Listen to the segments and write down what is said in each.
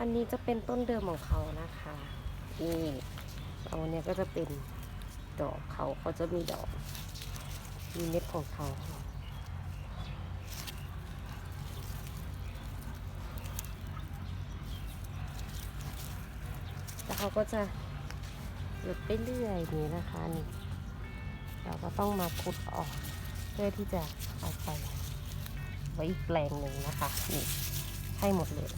อันนี้จะเป็นต้นเดิมของเขานะคะนี่เอาเนี่ยก็จะเป็นดอกเขาเขาจะมีดอก มีเม็ดของเขาแล้วเขาก็จะหยุดไปเรื่อยนี้นะคะนี่เราก็ต้องมาขุดออก เพื่อที่จะเอาไปไว้อีกแปลงหนึ่งนะคะนี่ให้หมดเลย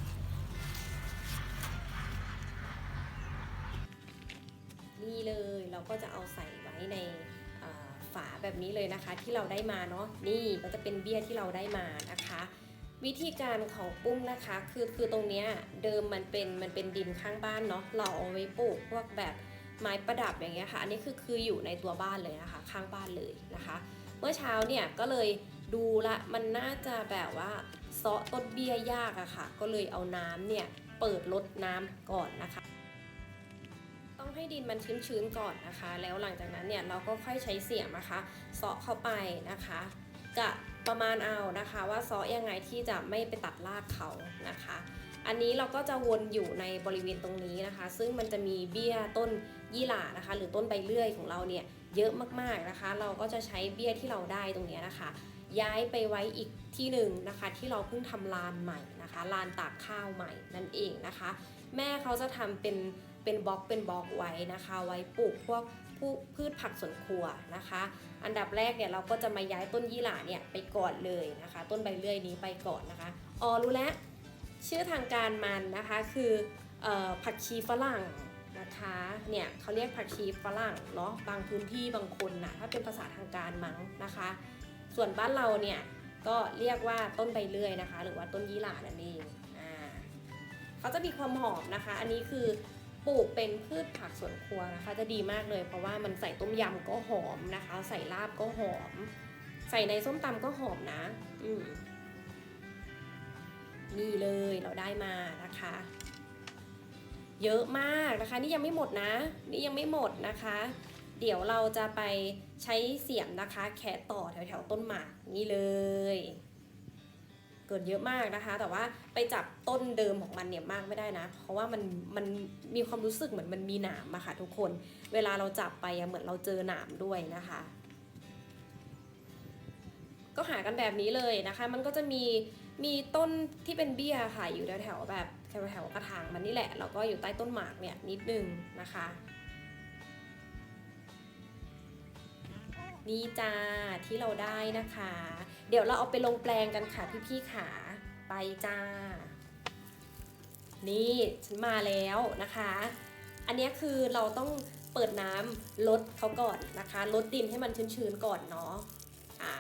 เราก็จะเอาใส่ไว้ในฝาแบบนี้เลยนะคะ ที่เราได้มาเนาะนี่ก็จะเป็นเบี้ยที่เราได้มานะคะ วิธีการของปุ้มนะคะคือคือตรงเนี้ยเดิมมันเป็นมันเป็นดินข้างบ้านเนาะเราเอาไว้ปลูกพวกแบบไม้ประดับอย่างเงี้ยค่ะ อันนี้คือคืออยู่ในตัวบ้านเลยนะคะ ข้างบ้านเลยนะคะ เมื่อเช้าเนี่ยก็เลยดูละมันน่าจะแบบว่าเซาะต้นเบี้ยยากอะค่ะ ก็เลยเอาน้ำเนี่ยเปิดลดน้ำก่อนนะคะ ต้องให้ดินมันชื้นๆก่อนนะคะ แล้วหลังจากนั้นเนี่ยเราก็ค่อยใช้เสียมนะคะเซาะเข้าไปนะคะกะประมาณเอานะคะ ว่าเซาะยังไงที่จะไม่ไปตัดรากเขานะคะ อันนี้เราก็จะวนอยู่ในบริเวณตรงนี้นะคะ ซึ่งมันจะมีเบี้ยต้นยี่หร่านะคะ หรือต้นใบเลื่อยของเราเนี่ยเยอะมากๆนะคะ เราก็จะใช้เบี้ยที่เราได้ตรงนี้นะคะ ย้ายไปไว้อีกที่หนึ่งนะคะ ที่เราเพิ่งทำลานใหม่นะคะลานตากข้าวใหม่นั่นเองนะคะ แม่เขาจะทำเป็น เป็นบล็อกเป็นบล็อกไว้นะคะ ไว้ปลูกพวกผู้พืชผักสวนครัวนะคะ อันดับแรกเนี่ยเราก็จะมาย้ายต้นยี่หร่าเนี่ยไปก่อนเลยนะคะ ต้นใบเลื่อยนี้ไปก่อนนะคะอ๋อรู้แล้วชื่อทางการมันนะคะคือออผักชีฝรั่งนะคะเนี่ยเขาเรียกผักชีฝรั่งเนาะบางพื้นที่บางคนนะถ้าเป็นภาษาทางการมั้งนะคะ ส่วนบ้านเราเนี่ยก็เรียกว่าต้นใบเลื่อยนะคะ หรือว่าต้นยี่หร่านั่นเองอ่าเขาจะมีความหอมนะคะ อันนี้คือ ปลูกเป็นพืชผักสวนครัวนะคะ จะดีมากเลย เพราะว่ามันใส่ต้มยำก็หอมนะคะ ใส่ลาบก็หอม ใส่ในส้มตำก็หอมนะ อืมนี่เลยเราได้มานะคะ เยอะมากนะคะ นี่ยังไม่หมดนะ นี่ยังไม่หมดนะคะ เดี๋ยวเราจะไปใช้เสียมนะคะแคะต่อแถวๆต้นหมากนี่เลย เกิดเยอะมากนะคะ แต่ว่าไปจับต้นเดิมของมันเนี่ยมากไม่ได้นะ เพราะว่ามันมันมีความรู้สึกเหมือนมันมีหนามอะค่ะทุกคน เวลาเราจับไปเหมือนเราเจอหนามด้วยนะคะ ก็หากันแบบนี้เลยนะคะ มันก็จะมีมีต้นที่เป็นเบี้ยค่ะอยู่แถวๆแบบแถวๆกระถางมันนี่แหละแล้วก็อยู่ใต้ต้นหมากเนี่ยนิดนึงนะคะ นี่จ้าที่เราได้นะคะ เดี๋ยวเราเอาไปลงแปลงกันค่ะพี่ๆขาไปจ้า นี่ฉันมาแล้วนะคะ อันนี้คือเราต้องเปิดน้ำลดเขาก่อนนะคะลดดินให้มันชื้นๆก่อนเนาะอะ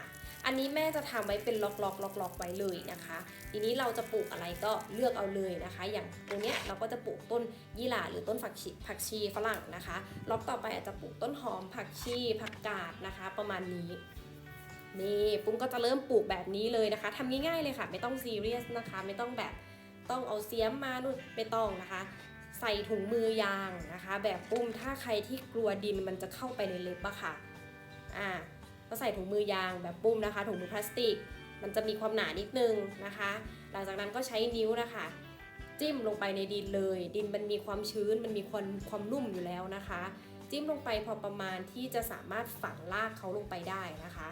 อันนี้แม่จะทำไว้เป็นล็อกๆล็อกๆไว้เลยนะคะ ทีนี้เราจะปลูกอะไรก็เลือกเอาเลยนะคะ อย่างตรงเนี้ยเราก็จะปลูกต้นยี่หร่าหรือต้นผักชีผักชีฝรั่งนะคะล็อกต่อไปอาจจะปลูกต้นหอมผักชีผักกาดนะคะ ประมาณนี้นี่ปุ้มก็จะเริ่มปลูกแบบนี้เลยนะคะทำง่ายๆเลยค่ะ ไม่ต้องซีเรียสนะคะ ไม่ต้องแบบต้องเอาเสียมมานู่นไม่ต้องนะคะ ใส่ถุงมือยางนะคะ แบบปุ้มถ้าใครที่กลัวดินมันจะเข้าไปในเล็บอะค่ะอ่า ก็ใส่ถุงมือยางแบบปุ้มนะคะ ถุงมือพลาสติก มันจะมีความหนานิดนึงนะคะ หลังจากนั้นก็ใช้นิ้วนะคะ จิ้มลงไปในดินเลย ดินมันมีความชื้น มันมีความความนุ่มอยู่แล้วนะคะ จิ้มลงไปพอประมาณที่จะสามารถฝังรากเขาลงไปได้นะคะ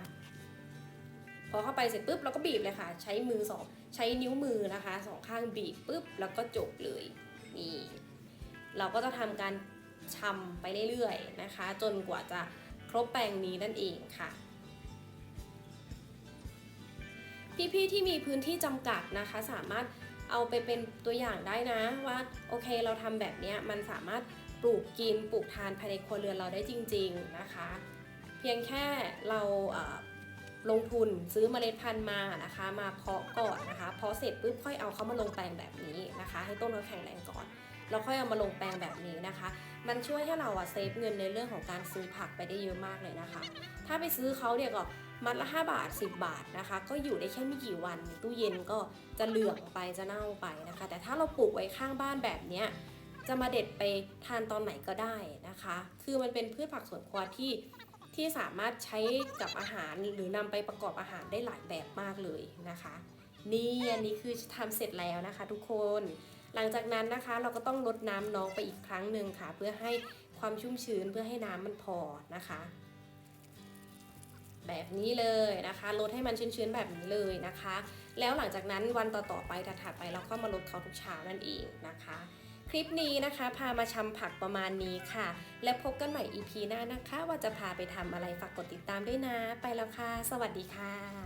พอเข้าไปเสร็จปุ๊บเราก็บีบเลยค่ะ ใช้มือสองใช้นิ้วมือนะคะสองข้างบีบปุ๊บแล้วก็จบเลยนี่เราก็จะทำการชำไปเรื่อยๆนะคะ จนกว่าจะครบแปลงนี้นั่นเองค่ะ พี่ๆที่มีพื้นที่จำกัดนะคะ สามารถเอาไปเป็นตัวอย่างได้นะว่าโอเคเราทำแบบนี้มันสามารถปลูกกินปลูกทานภายในครัวเรือนเราได้จริง ๆนะคะ เพียงแค่เราเลงทุนซื้อเมล็ดพันธุ์มานะคะ มาเพาะก่อนนะคะเพาะเสร็จปุ๊บค่อยเอาเขามาลงแปลงแบบนี้นะคะ ให้ต้นเขาแข็งแรงก่อนแล้วค่อยเอามาลงแปลงแบบนี้นะคะ มันช่วยให้เราอะเซฟเงินในเรื่องของการซื้อผักไปได้เยอะมากเลยนะคะ ถ้าไปซื้อเขาเนี่ยก็ มัดละ 5 บาท 10 บาทนะคะ ก็อยู่ได้แค่ไม่กี่วันตู้เย็นก็จะเหลืองไปจะเน่าไปนะคะ แต่ถ้าเราปลูกไว้ข้างบ้านแบบเนี้ยจะมาเด็ดไปทานตอนไหนก็ได้นะคะ คือมันเป็นพืชผักสวนครัวที่ที่สามารถใช้กับอาหารหรือนำไปประกอบอาหารได้หลายแบบมากเลยนะคะ นี่อันนี้คือทำเสร็จแล้วนะคะ ทุกคน หลังจากนั้นนะคะเราก็ต้องลดน้ำน้องไปอีกครั้งหนึ่งค่ะ เพื่อให้ความชุ่มชื้นเพื่อให้น้ำมันพอนะคะ แบบนี้เลยนะคะลดให้มันชื้นๆแบบนี้เลยนะคะ แล้วหลังจากนั้นวันต่อๆไปถัดๆไปเราก็มาลดเขาทุกเช้านั่นเองนะคะคลิปนี้นะคะ พามาชำผักประมาณนี้ค่ะ และพบกันใหม่ EP หน้านะคะ ว่าจะพาไปทำอะไรฝากกดติดตามด้วยนะ ไปแล้วค่ะ สวัสดีค่ะ